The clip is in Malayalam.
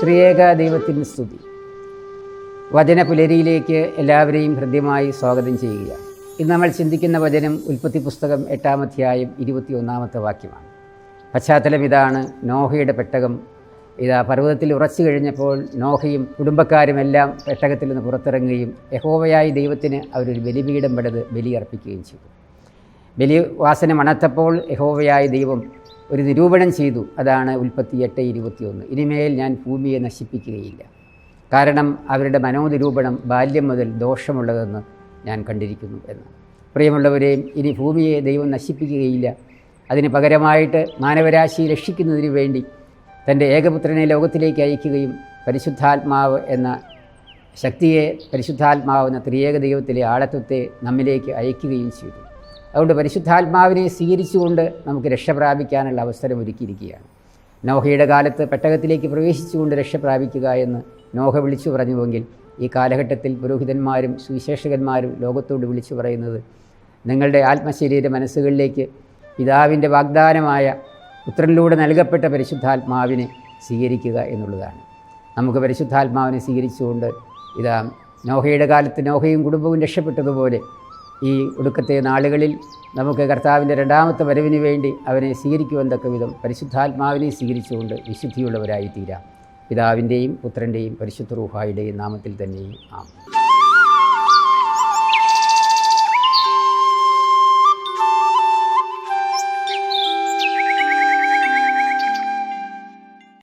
ശ്രീയേക ദൈവത്തിന് സ്തുതി. വചന പുലരിയിലേക്ക് എല്ലാവരെയും ഹൃദ്യമായി സ്വാഗതം ചെയ്യുക. ഇന്ന് നമ്മൾ ചിന്തിക്കുന്ന വചനം ഉൽപ്പത്തി പുസ്തകം എട്ടാമധ്യായം ഇരുപത്തി ഇരുപത്തിയൊന്നാമത്തെ വാക്യമാണ്. പശ്ചാത്തലം ഇതാണ് നോഹയുടെ പെട്ടകം. ഇതാ പർവതത്തിൽ ഉറച്ചു കഴിഞ്ഞപ്പോൾ നോഹയും കുടുംബക്കാരുമെല്ലാം പെട്ടകത്തിൽ നിന്ന് പുറത്തിറങ്ങുകയും യഹോവയായ ദൈവത്തിന് അവരൊരു ബലിപീഠം പെടത് ബലിയർപ്പിക്കുകയും ചെയ്തു. ബലി വാസന മണത്തപ്പോൾ യഹോവയായ ദൈവം ഒരു നിരൂപണം ചെയ്തു. അതാണ് ഉൽപ്പത്തി എട്ട് ഇരുപത്തിയൊന്ന്. ഇനിമേൽ ഞാൻ ഭൂമിയെ നശിപ്പിക്കുകയില്ല. കാരണം അവരുടെ മനോനിരൂപണം ബാല്യം മുതൽ ദോഷമുള്ളതെന്ന് ഞാൻ കണ്ടിരിക്കുന്നു എന്ന്. പ്രിയമുള്ളവരെയും ഇനി ഭൂമിയെ ദൈവം നശിപ്പിക്കുകയില്ല. അതിന് പകരമായിട്ട് മാനവരാശി രക്ഷിക്കുന്നതിനു വേണ്ടി തന്റെ ഏകപുത്രനെ ലോകത്തിലേക്ക് അയക്കുകയും പരിശുദ്ധാത്മാവ് എന്ന ശക്തിയെ പരിശുദ്ധാത്മാവെന്ന ത്രിയേക ദൈവത്തിലെ ആളത്വത്തെ നമ്മിലേക്ക് അയക്കുകയും ചെയ്തു. അതുകൊണ്ട് പരിശുദ്ധാത്മാവിനെ സ്വീകരിച്ചുകൊണ്ട് നമുക്ക് രക്ഷ പ്രാപിക്കാനുള്ള അവസരം ഒരുക്കിയിരിക്കുകയാണ്. നോഹയുടെ കാലത്ത് പെട്ടകത്തിലേക്ക് പ്രവേശിച്ചുകൊണ്ട് രക്ഷ പ്രാപിക്കുക എന്ന് നോഹ വിളിച്ചു പറഞ്ഞുവെങ്കിൽ ഈ കാലഘട്ടത്തിൽ പുരോഹിതന്മാരും സുവിശേഷകന്മാരും ലോകത്തോട് വിളിച്ചു പറയുന്നത് നിങ്ങളുടെ ആത്മശരീര മനസ്സുകളിലേക്ക് പിതാവിന്റെ വാഗ്ദാനമായ പുത്രനിലൂടെ നൽകപ്പെട്ട പരിശുദ്ധാത്മാവിനെ സ്വീകരിക്കുക എന്നുള്ളതാണ്. നമുക്ക് പരിശുദ്ധാത്മാവിനെ സ്വീകരിച്ചുകൊണ്ട് ഇതാ നോഹയുടെ കാലത്ത് നോഹയും കുടുംബവും രക്ഷപ്പെട്ടതുപോലെ ഈ ഒടുക്കത്തെ നാളുകളിൽ നമുക്ക് കർത്താവിന്റെ രണ്ടാമത്തെ വരവിന് വേണ്ടി അവനെ സ്വീകരിക്കുവാൻ തക്ക വിധം പരിശുദ്ധാത്മാവിനെ സ്വീകരിച്ചുകൊണ്ട് വിശുദ്ധിയുള്ളവരായി തീരാം പിതാവിന്റെയും പുത്രന്റെയും പരിശുദ്ധ റൂഹായുടെയും നാമത്തിൽ തന്നെയും ആം